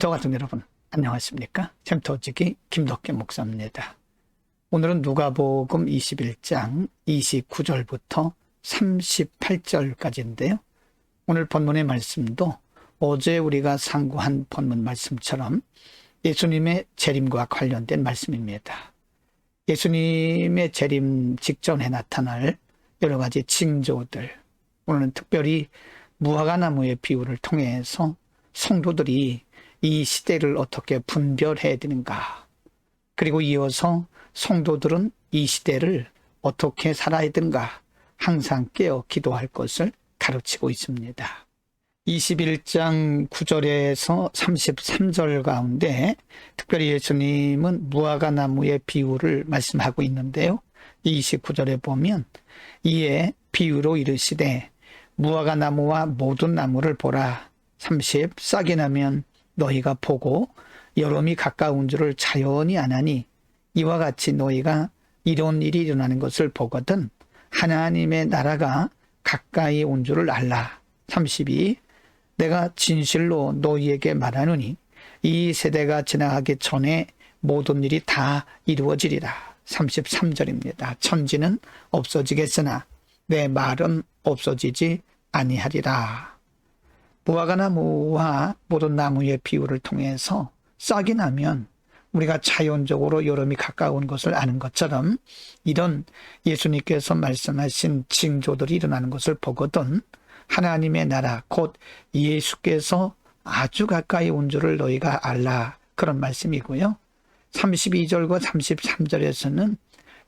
저 같은 여러분 안녕하십니까? 잼터지기 김덕기 목사입니다. 오늘은 누가복음 21장 29절부터 38절까지인데요. 오늘 본문의 말씀도 어제 우리가 상고한 본문 말씀처럼 예수님의 재림과 관련된 말씀입니다. 예수님의 재림 직전에 나타날 여러 가지 징조들, 오늘은 특별히 무화과나무의 비유를 통해서 성도들이 이 시대를 어떻게 분별해야 되는가. 그리고 이어서 성도들은 이 시대를 어떻게 살아야 되는가. 항상 깨어 기도할 것을 가르치고 있습니다. 21장 9절에서 33절 가운데 특별히 예수님은 무화과 나무의 비유를 말씀하고 있는데요. 29절에 보면 이에 비유로 이르시되 무화과 나무와 모든 나무를 보라. 30 싹이 나면 너희가 보고 여름이 가까운 줄을 자연히 아나니 이와 같이 너희가 이런 일이 일어나는 것을 보거든 하나님의 나라가 가까이 온 줄을 알라. 32 내가 진실로 너희에게 말하노니 이 세대가 지나가기 전에 모든 일이 다 이루어지리라. 33절입니다. 천지는 없어지겠으나 내 말은 없어지지 아니하리라. 무화과나무와 모든 나무의 비유를 통해서 싹이 나면 우리가 자연적으로 여름이 가까운 것을 아는 것처럼 이런 예수님께서 말씀하신 징조들이 일어나는 것을 보거든 하나님의 나라 곧 예수께서 아주 가까이 온 줄을 너희가 알라 그런 말씀이고요. 32절과 33절에서는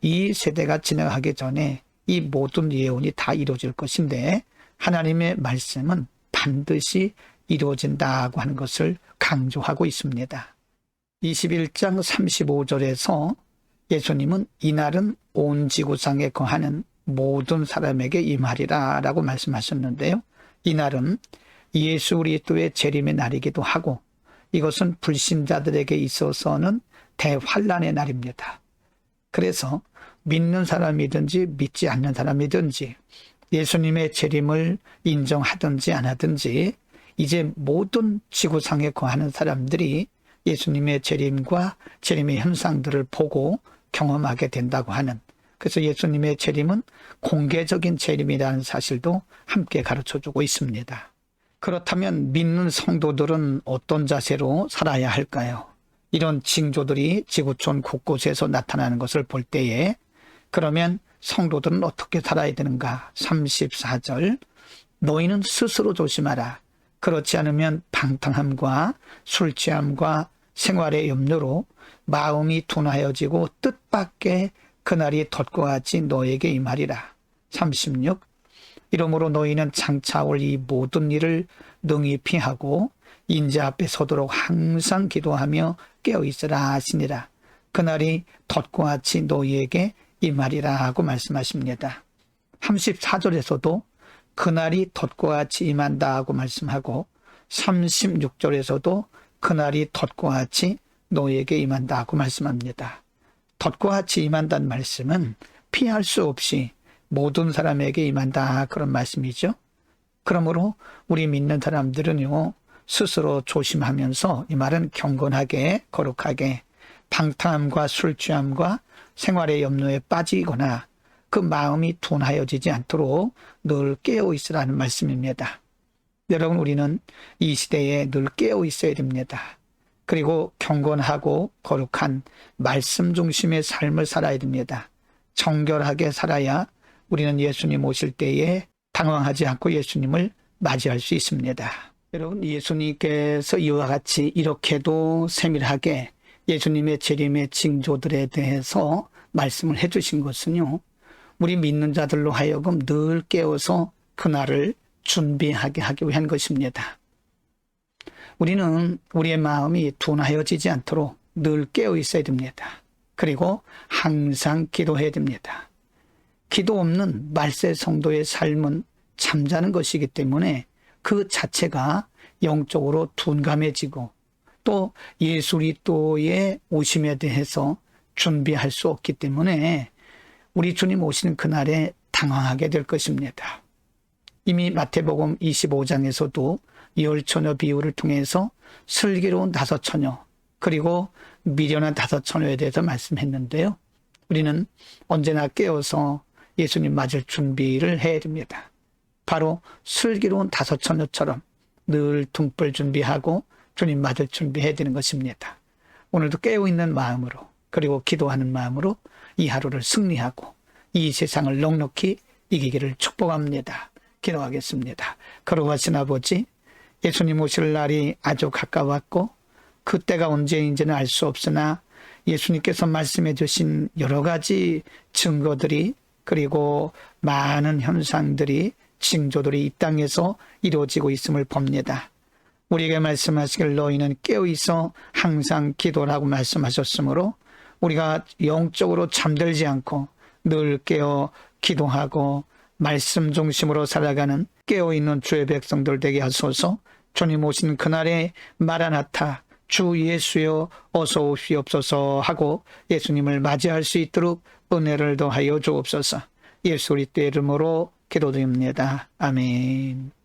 이 세대가 지나가기 전에 이 모든 예언이 다 이루어질 것인데 하나님의 말씀은 반드시 이루어진다고 하는 것을 강조하고 있습니다. 21장 35절에서 예수님은 이날은 온 지구상에 거하는 모든 사람에게 임하리라 라고 말씀하셨는데요. 이날은 예수 그리스도의 재림의 날이기도 하고 이것은 불신자들에게 있어서는 대환란의 날입니다. 그래서 믿는 사람이든지 믿지 않는 사람이든지 예수님의 재림을 인정하든지 안 하든지 이제 모든 지구상에 거하는 사람들이 예수님의 재림과 재림의 현상들을 보고 경험하게 된다고 하는 그래서 예수님의 재림은 공개적인 재림이라는 사실도 함께 가르쳐 주고 있습니다. 그렇다면 믿는 성도들은 어떤 자세로 살아야 할까요? 이런 징조들이 지구촌 곳곳에서 나타나는 것을 볼 때에 그러면 성도들은 어떻게 살아야 되는가? 34절. 너희는 스스로 조심하라. 그렇지 않으면 방탕함과 술 취함과 생활의 염려로 마음이 둔하여지고 뜻밖의 그날이 덧과 같이 너에게 임하리라. 36. 이러므로 너희는 장차 올 이 모든 일을 능히 피하고 인자 앞에 서도록 항상 기도하며 깨어 있으라 하시니라. 그날이 덧과 같이 너희에게 임하리라 하고 말씀하십니다. 34절에서도 그날이 덧과 같이 임한다 하고 말씀하고 36절에서도 그날이 덧과 같이 너에게 임한다 하고 말씀합니다. 덧과 같이 임한다는 말씀은 피할 수 없이 모든 사람에게 임한다 그런 말씀이죠. 그러므로 우리 믿는 사람들은요 스스로 조심하면서 이 말은 경건하게 거룩하게 방탕함과 술 취함과 생활의 염려에 빠지거나 그 마음이 둔하여지지 않도록 늘 깨어 있으라는 말씀입니다. 여러분 우리는 이 시대에 늘 깨어 있어야 됩니다. 그리고 경건하고 거룩한 말씀 중심의 삶을 살아야 됩니다. 정결하게 살아야 우리는 예수님 오실 때에 당황하지 않고 예수님을 맞이할 수 있습니다. 여러분 예수님께서 이와 같이 이렇게도 세밀하게 예수님의 재림의 징조들에 대해서 말씀을 해주신 것은요. 우리 믿는 자들로 하여금 늘 깨어서 그날을 준비하게 하기 위한 것입니다. 우리는 우리의 마음이 둔하여지지 않도록 늘 깨어 있어야 됩니다. 그리고 항상 기도해야 됩니다. 기도 없는 말세 성도의 삶은 잠자는 것이기 때문에 그 자체가 영적으로 둔감해지고 또 예수 리또의 오심에 대해서 준비할 수 없기 때문에 우리 주님 오시는 그날에 당황하게 될 것입니다. 이미 마태복음 25장에서도 열 처녀 비유를 통해서 슬기로운 다섯 처녀 그리고 미련한 다섯 처녀에 대해서 말씀했는데요. 우리는 언제나 깨어서 예수님 맞을 준비를 해야 됩니다. 바로 슬기로운 다섯 처녀처럼 늘 등불 준비하고 주님 맞을 준비해야 되는 것입니다. 오늘도 깨어있는 마음으로 그리고 기도하는 마음으로 이 하루를 승리하고 이 세상을 넉넉히 이기기를 축복합니다. 기도하겠습니다. 거룩하신 아버지, 예수님 오실 날이 아주 가까웠고 그때가 언제인지는 알 수 없으나 예수님께서 말씀해 주신 여러 가지 증거들이 그리고 많은 현상들이 징조들이 이 땅에서 이루어지고 있음을 봅니다. 우리에게 말씀하시길 너희는 깨어 있어 항상 기도를 하고 말씀하셨으므로 우리가 영적으로 잠들지 않고 늘 깨어 기도하고 말씀 중심으로 살아가는 깨어 있는 주의 백성들 되게 하소서. 주님 오신 그날에 마라나타 주 예수여 어서 오시옵소서 하고 예수님을 맞이할 수 있도록 은혜를 더하여 주옵소서. 예수 그리스도의 이름으로 기도드립니다. 아멘.